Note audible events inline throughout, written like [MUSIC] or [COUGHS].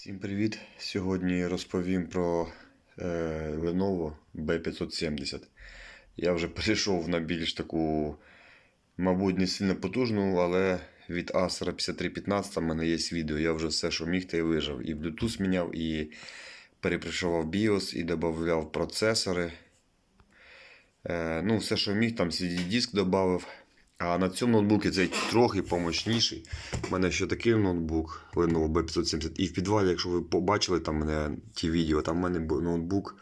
Всім привіт! Сьогодні розповім про е, Lenovo B570. Я вже перейшов на більш таку, мабуть, не сильно потужну, але від Acer 5315 в мене є відео. Я вже все, що міг, та й вижив. І Bluetooth міняв, і перепришував BIOS, і додавав процесори. Е, ну, все, що міг, там CD-диск додав. А на цьому ноутбуці цей трохи помощніший. У мене ще такий ноутбук Lenovo B570. І в підвалі, якщо ви побачили там мене ті відео, там в мене ноутбук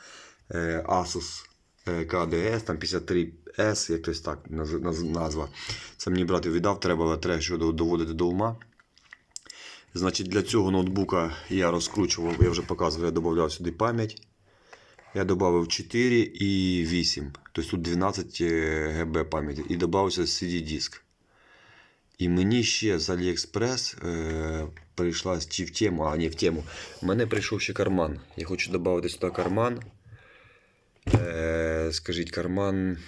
е, Asus е, KDS, там 53S, якось так наз- наз- назва. Це мені брати віддав, треба, треба що до- доводити до ума. Значить, для цього ноутбука я розкручував, я вже показував, я додавав сюди пам'ять. Я додав 4 і 8. Тобто тут 12 ГБ пам'яті. І додався CD-диск. І мені ще з AliExpress е, прийшла чи в тему, а не в тему. У мене прийшов ще карман. Я хочу додати сюди карман. Е, скажіть, карман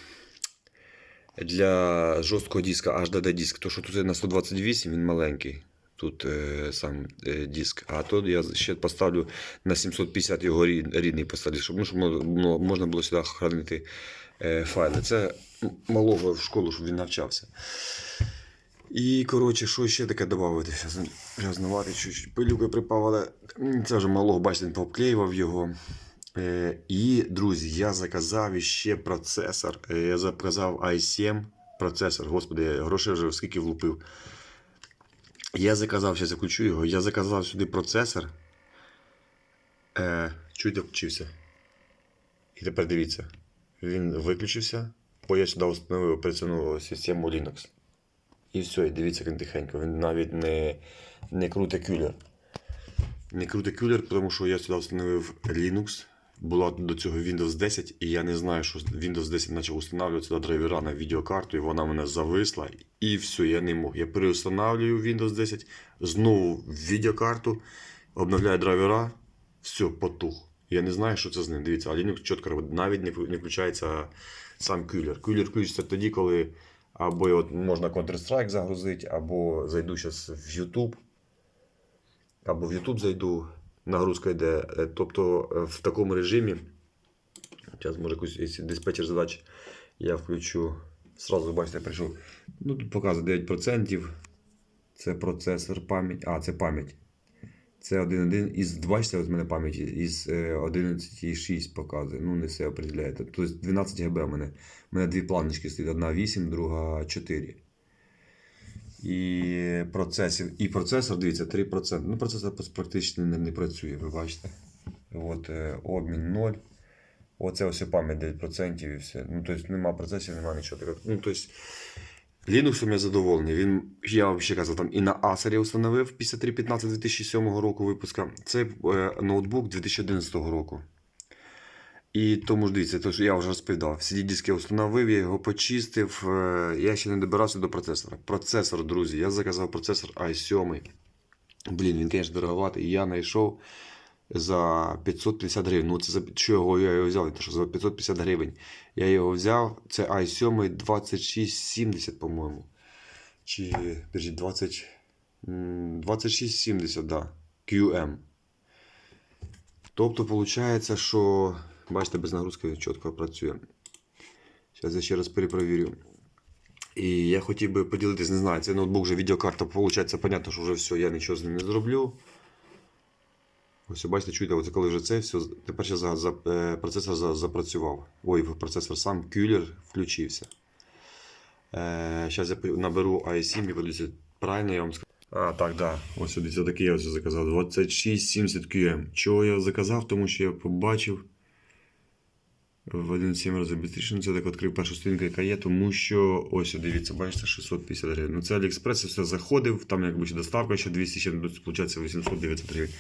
для жорсткого диска HDD диск. То, що тут на 128, він маленький. Тут е, сам е, диск. А то я ще поставлю на 750 його рід- рідний поставлю, щоб, ну, можна було сюди хранити е, файли. Це малого в школу, щоб він навчався. І, коротше, що ще таке додати? Зараз чуть пилюка припав, це вже малого, бачите, він пообклеював його. Е, і, друзі, я заказав іще процесор. Е, я заказав i7 процесор. Господи, я грошей вже скільки влупив. Я заказав, зараз я включу його. Я заказав сюди процесор. Е, чуєте, включився. І тепер дивіться. Він виключився, бо я сюди встановив операційну систему Linux. І все, і дивіться, як тихенько. Він навіть не, не круте кюлер. Не круте кюлер, тому що я сюди встановив Linux. Була до цього Windows 10, і я не знаю, що Windows 10 почав встановлювати сюди драйвера на відеокарту, і вона мене зависла. І все, я не мог. Я переустанавливаю Windows 10, знову відеокарту, обновляю драйвера, все, потух. Я не знаю, що це з ним. Дивіться, а Linux чітко робить. Навіть не, включається сам кюлер. Кюлер включиться тоді, коли або от можна Counter-Strike загрузити, або зайду зараз в YouTube, або в YouTube зайду, нагрузка йде. Е, Тобто е, в такому режимі, зараз може якусь диспетчер задач я включу. Сразу бачите, прийшов. Ну, тут показує 9%. Це процесор пам'ять. А, це пам'ять. Це 1.1 із, бачите, от в мене пам'яті із е, 11.6 показує. Ну, не все определяє. Тобто 12 ГБ у мене. У мене дві планочки стоять. Одна 8, друга 4. І процесор, і процесор, дивіться, 3%. Ну, процесор практично не, не працює, ви бачите. От, е, обмін 0. Оце ось пам'ять 9% і все. Ну, тобто нема процесів, нема нічого. Ну, тобто, Linux я задоволений. Він, я вам ще казав, там і на Acer я встановив 5315 2007 року випуска. Це е, ноутбук 2011 року. І тому ж дивіться, то, що я вже розповідав. CD-диск я встановив, я його почистив. е, Я ще не добирався до процесора. Процесор, друзі, я заказав процесор i7. Блін, він, звісно, дороговатий. Я знайшов за 550 гривень. Ну, це за чого я його взяв? Те, що за 550 гривень. Я його взяв. Це i7 2670, по-моєму. Чи подожди, 20, 2670, да. QM. Тобто, виходить, що. Бачите, без нагрузки чітко працює. Зараз я ще раз перепровірю. І я хотів би поділитись, не знаю, цей ноутбук вже відеокарта, виходить, понятно, що вже все, я нічого з ним не зроблю. Ось, бачите, чуєте, оце коли вже це все. Тепер ще за, за, е, процесор за, запрацював. Ой, процесор сам кюлер включився. Е, зараз я наберу i7 і подивлюся, правильно я вам скажу. А, так, да. Ось сюди такий я ось заказав. 2670 QM. Чого я заказав? Тому що я побачив в 1,7 рази швидше. Ну, Це так відкрив першу сторінку, яка є, тому що ось дивіться, бачите, 650 гривень. Ну це я все заходив, там якби ще доставка ще 200, ще виходить 800-900 гривень.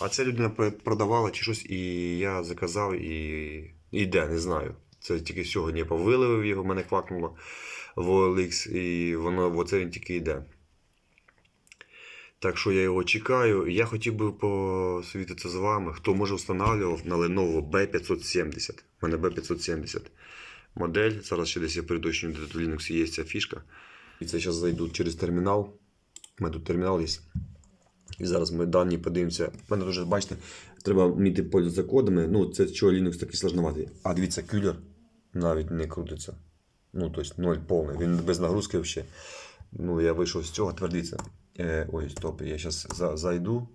А це людина продавала чи щось, і я заказав і йде, не знаю. Це тільки сьогодні я повиливив його, мене квакнуло в OLX, і воно оце він тільки йде. Так що я його чекаю. Я хотів би посвітитися з вами, хто може встановлював на Lenovo B570. У мене B570 модель. Зараз ще десь я де тут в Linux є ця фішка. І це зараз зайду через термінал. У мене тут термінал є. І зараз ми дані подивимося. У мене дуже, бачите, треба вміти пользуватися кодами. Ну, це чого Linux такий сложноватий. А дивіться, кюлер навіть не крутиться. Ну, тобто ноль повний. Він без нагрузки взагалі. Ну, я вийшов з цього, тепер дивіться. Е, ой, стоп, я зараз за, зайду.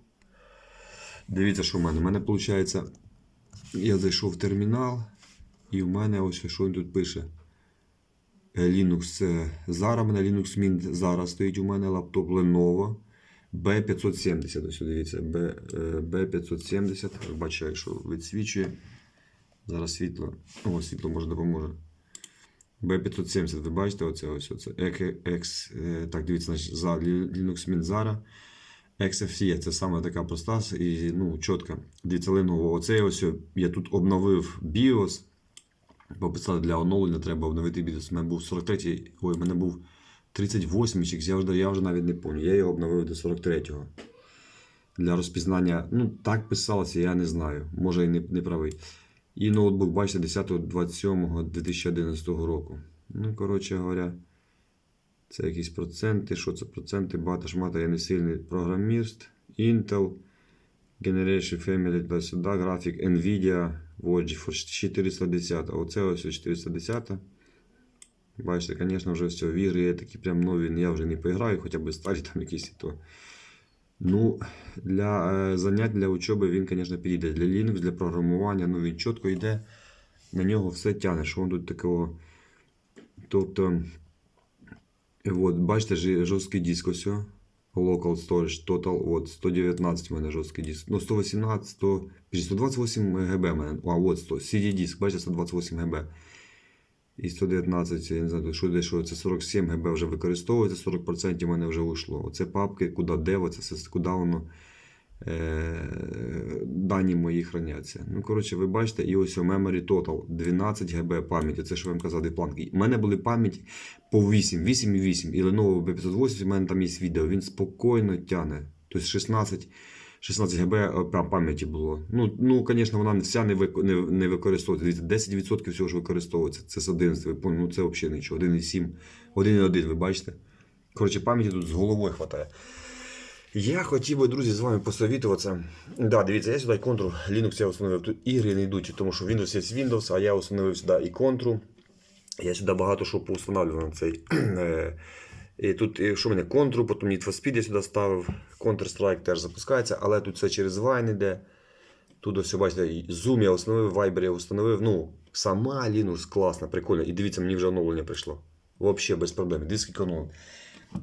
Дивіться, що в мене. У мене виходить, я зайшов в термінал, і в мене ось що він тут пише. Е, Linux Zara, мене Linux Mint Zara стоїть у мене лаптоп Lenovo B570. Ось дивіться, B, е, B570. Бачаю, що відсвічує. Зараз світло. О, світло може допоможе. B570, ви бачите, оце ось оце. X, е, так, дивіться, за Linux Mint Zara. XFCE, це саме така проста і ну, чітка. Дивіться, Lenovo. Оце ось я тут обновив BIOS. Пописати для оновлення треба обновити BIOS. У мене був 43-й, ой, у мене був 38 чик, я вже, я вже навіть не пам'ятаю. Я його обновив до 43-го. Для розпізнання, ну так писалося, я не знаю. Може і не, не правий. І ноутбук, бачите, 10.27.2011 року. Ну, коротше говоря, це якісь проценти. Що це проценти? Бата шмата, я не сильний програміст. Intel, Generation Family та сюди, графік Nvidia, GeForce 410. Оце ось 410. Бачите, звісно, вже все. В ігри є такі прям нові, я вже не поіграю, хоча б старі там якісь то. Ну, для е, занять для учоби він, звісно, підійде. Для Linux, для програмування, ну він чітко йде. На нього все тягне, що він тут такого. Тобто, от, бачите, жорсткий диск ось. Local Storage Total, от 119 у мене жорсткий диск. Ну, 118, 100, 128 ГБ у мене. А, от 100. CD диск, бачите, 128 ГБ. І 119, я не знаю, що де це 47 ГБ вже використовується, 40% в мене вже вийшло. Оце папки, куди де, оце все, куди воно е, дані мої храняться. Ну, коротше, ви бачите, і ось у Memory Total 12 ГБ пам'яті. Це що я вам казав, планки. У мене були пам'ять по 8, 8 і 8. І Lenovo B580, у мене там є відео, він спокійно тягне. Тобто 16. 16 ГБ пам- пам'яті було. Ну, ну, звісно, вона вся не, вик- не, не використовується. Дивіться, 10% всього ж використовується. Це з 11, ви ну це взагалі нічого. 1,7, 1,1, ви бачите? Коротше, пам'яті тут з головою хватає. Я хотів би, друзі, з вами посовітуватися. Да, дивіться, я сюди контру Linux я установив. Тут ігри не йдуть, тому що Windows є Windows, а я установив сюди і контру. Я сюди багато що поустанавливав на цей. [CLEARS THROAT] І тут, що в мене контру, потім Need for Speed я сюди ставив. Counter-Strike теж запускається, але тут все через Wine йде. Тут ось бачите, Zoom я установив, Viber я установив. Ну, сама Linux класна, прикольна. І дивіться, мені вже оновлення прийшло. Взагалі без проблем. Диск економ.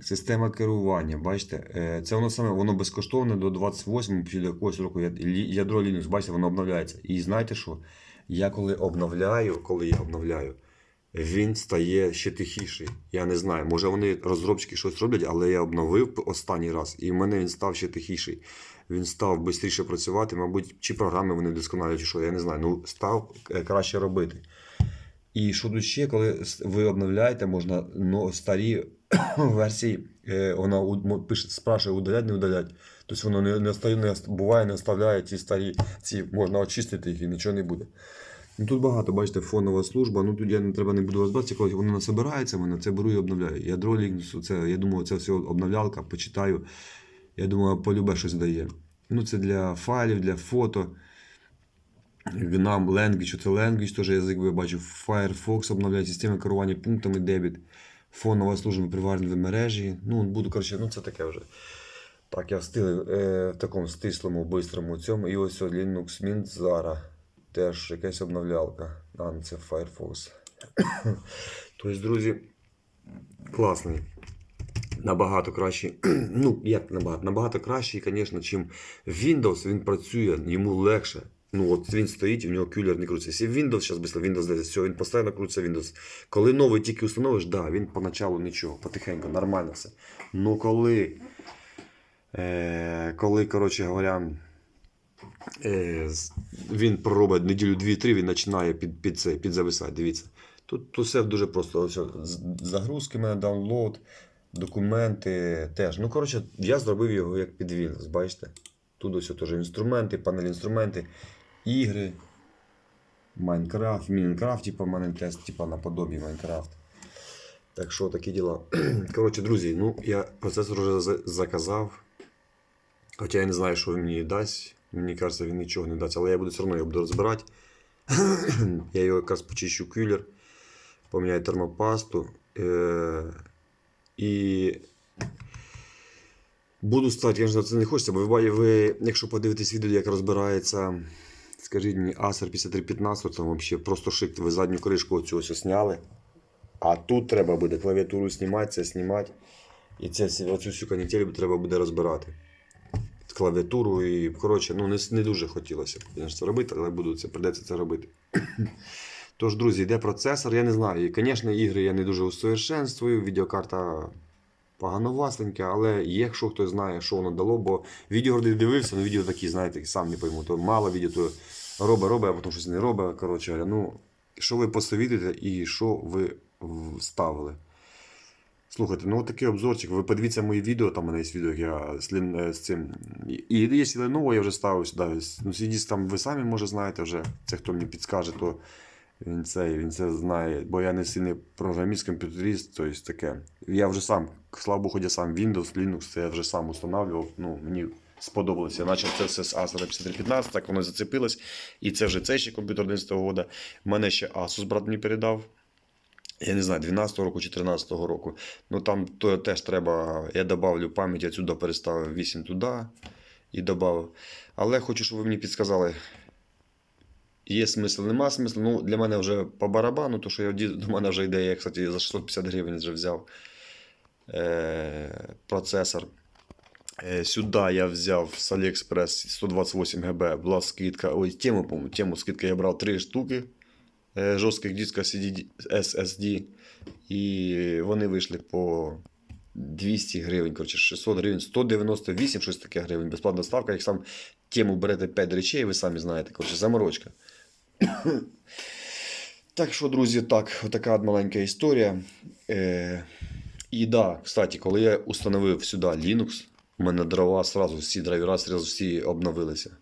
Система керування, бачите, е, це воно саме воно безкоштовне до 28 чи до якогось року. Ядро Linux, бачите, воно обновляється. І знаєте що? Я коли обновляю, коли я обновляю, він стає ще тихіший. Я не знаю, може вони розробники щось роблять, але я обновив останній раз, і в мене він став ще тихіший. Він став швидше працювати, мабуть, чи програми вони вдосконалюють, чи що, я не знаю. Ну, став е, краще робити. І ще, коли ви обновляєте, можна ну, старі [COUGHS] версії, е, вона пише, спрашує, удалять, не удалять. Тобто воно не, не, буває, не оставляє ті старі, ці можна очистити їх і нічого не буде. Ну, тут багато, бачите, фонова служба. Ну тут я не треба не буду розбиратися, коли воно насобирається, мене це беру і обновляю. Ядро Linux, це, я думаю, це все обновлялка, почитаю. Я думаю, полюбе щось дає. Ну, це для файлів, для фото. Нам Language, це Language, теж язик ви бачу. Firefox обновляє систему керування пунктами дебіт. Фонова служба приварена в мережі. Ну, буду, коротше, ну це таке вже. Так, я в стилі, е, в такому стислому, бистрому цьому. І ось Linux Mint Zara. Теж якась обновлялка. А, ну, це Firefox. [COUGHS] тобто, друзі, класний. Набагато кращий. [COUGHS] ну, як набагато? Набагато кращий, звісно, чим Windows, він працює, йому легше. Ну, от він стоїть, і в нього кюлер не крутиться. Якщо Windows, зараз без Windows 10, все, він постійно крутиться Windows. Коли новий тільки установиш, да, він поначалу нічого, потихеньку, нормально все. Ну коли, е, коли коротше говоря, він проробить неділю 2-3, він починає під, під, це, підзависати. Дивіться. Тут, тут все дуже просто. Ось, загрузки мене, даунлоад, документи теж. Ну, коротше, я зробив його як під Windows, бачите? Тут ось теж інструменти, панель інструменти, ігри, Майнкрафт, Мінкрафт, типу, тест, типу, наподобі Майнкрафт. Так що такі діла. [CLEARS THROAT] Коротше, друзі, ну я процесор вже заказав. Хоча я не знаю, що він мені дасть. Мені кажеться, він нічого не дасть, але я буду все одно його буду розбирати. [CLEARS THROAT] я його якраз почищу кюлер, поміняю термопасту. Е- і буду ставити, звісно, це не хочеться, бо ви, ви, якщо подивитесь відео, як розбирається, скажіть мені, Acer 5315, там взагалі просто шик, ви задню кришку оцю ось зняли. А тут треба буде клавіатуру знімати, це знімати. І це, оцю всю канітелю треба буде розбирати. Клавіатуру і, коротше, ну не, не дуже хотілося б це робити, але буду це, придеться це робити. [CLEARS THROAT] Тож, друзі, йде процесор, я не знаю. І, звісно, ігри я не дуже усовершенствую, відеокарта поганувасенька, але якщо хтось знає, що воно дало, бо відео дивився, ну відео такі, знаєте, сам не пойму, то мало відео, то робить, робить, а потім щось не робить. Коротше, ну, що ви посовітуєте і що ви вставили. Слухайте, ну такий обзорчик. Ви подивіться мої відео, там у мене є відео, я з, е, з цим. І є Lenovo, я вже ставив сюди. Ну, CDs там ви самі може знаєте вже. Це хто мені підскаже, то він це, він це знає. Бо я не сильний програміст, комп'ютеріст, тобто таке. Я вже сам, слава Богу, я сам Windows, Linux, це я вже сам устанавливав. Ну, мені сподобалося. Почав це все з Acer 5315, так воно зацепилось. І це вже цей ще комп'ютер 11 року. У мене ще Asus брат мені передав. Я не знаю, 12-го року чи 13-го року. Ну там то теж треба. Я додавлю пам'ять, я сюди переставив 8 туди і додав. Але хочу, щоб ви мені підсказали. Є смисл, нема смислу. Ну, для мене вже по барабану, то що я до мене вже йде, я, кстати, за 650 гривень вже взяв е- процесор. Е, Сюди я взяв з AliExpress 128 ГБ, була скидка. Ой, тему, по-моєму, тему скидка я брав 3 штуки жорстких диска SSD. І вони вийшли по 200 гривень, коротше, 600 гривень, 198 щось таке гривень. Безплатна ставка. Як сам тему берете 5 речей, ви самі знаєте, коротше, заморочка. [COUGHS] Так що, друзі, так, отака от маленька історія. Е, і да, кстати, коли я установив сюди Linux, у мене дрова сразу всі драйвера сразу всі обновилися.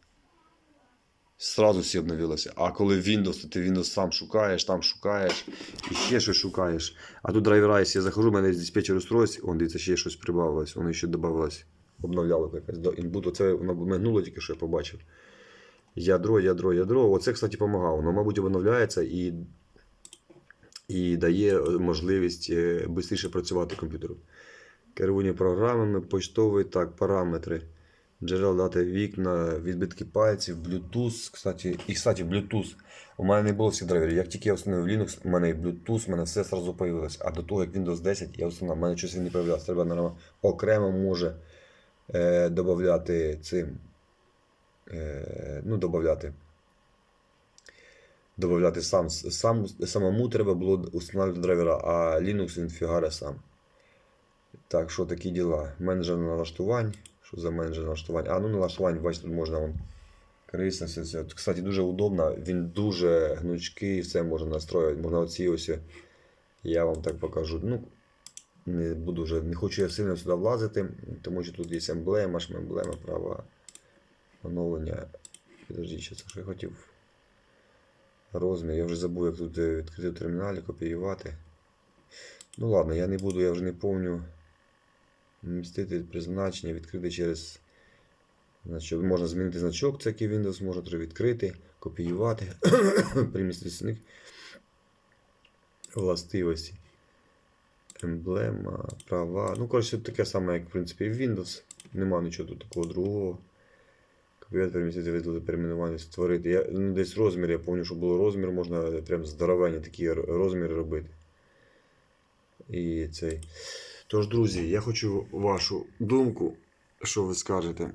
Сразу всі обновилися. А коли Windows, то ти Windows сам шукаєш, там шукаєш і ще щось шукаєш. А тут якщо я захожу, у мене диспетчер устройств, он дивіться, ще щось прибавилось, воно ще додавалось. Обновляло якось до інбуту. Це воно мигнуло тільки що я побачив. Ядро, ядро, ядро. Оце, кстати, допомагало. Воно, мабуть, обновляється і, і дає можливість швидше працювати комп'ютеру. Керування програмами, почтовий, так, параметри. Джерел дати вікна, відбитки пальців, Bluetooth. Кстати, і кстати, Bluetooth. У мене не було всіх драйверів. Як тільки я встановив Linux, у мене і Bluetooth, у мене все одразу появилось. А до того, як Windows 10, я встановив, у мене щось не появлявся. Треба наверно, окремо може е, додати цим. Е, ну, додати. Добавляти сам, сам, самому треба було встановлювати драйвера, а Linux він фігаре сам. Так, що такі діла? Менеджер налаштувань. Що за менеджер налаштувань? А, ну налаштувань, бачите, тут можна вон. Це. Кстати, дуже удобно. Він дуже гнучкий, все можна настроювати. Можна оці ось. Я вам так покажу. Ну, не буду вже, не хочу я сильно сюди влазити, тому що тут є емблема, ж емблема, права оновлення. Підожди, що це що я хотів. Розмір. Я вже забув, як тут е, відкрити в терміналі, копіювати. Ну ладно, я не буду, я вже не помню. Вмістити призначення, відкрити через. Значить, можна змінити значок, це який Windows треба відкрити, копіювати, [COUGHS] примістити сник. Властивості. Емблема, права. Ну, коротше, таке саме, як в принципі в Windows. Нема нічого тут такого другого. Копіювати, перемістити, видалити, перейменування, створити. Я, ну, десь розмір, я пам'ятаю, що було розмір, можна прям здоровенні такі розміри робити. І цей. Тож, друзі, я хочу вашу думку, що ви скажете.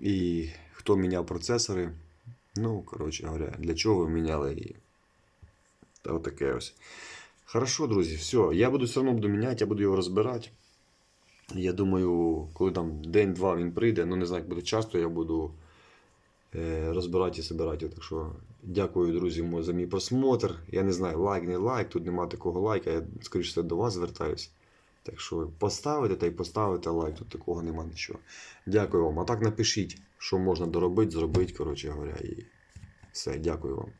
І хто міняв процесори. Ну, коротше говоря, для чого ви міняли її. Та отаке ось. Хорошо, друзі, все. Я буду все одно буду міняти, я буду його розбирати. Я думаю, коли там день-два він прийде, ну не знаю, як буде часто, я буду е, розбирати і збирати. Так що дякую, друзі, за мій просмотр. Я не знаю, лайк, не лайк, тут нема такого лайка, я скоріше до вас звертаюсь. Так що поставите та й поставите лайк, тут такого нема нічого. Дякую вам. А так напишіть, що можна доробити, зробити, коротше говоря, і все, дякую вам.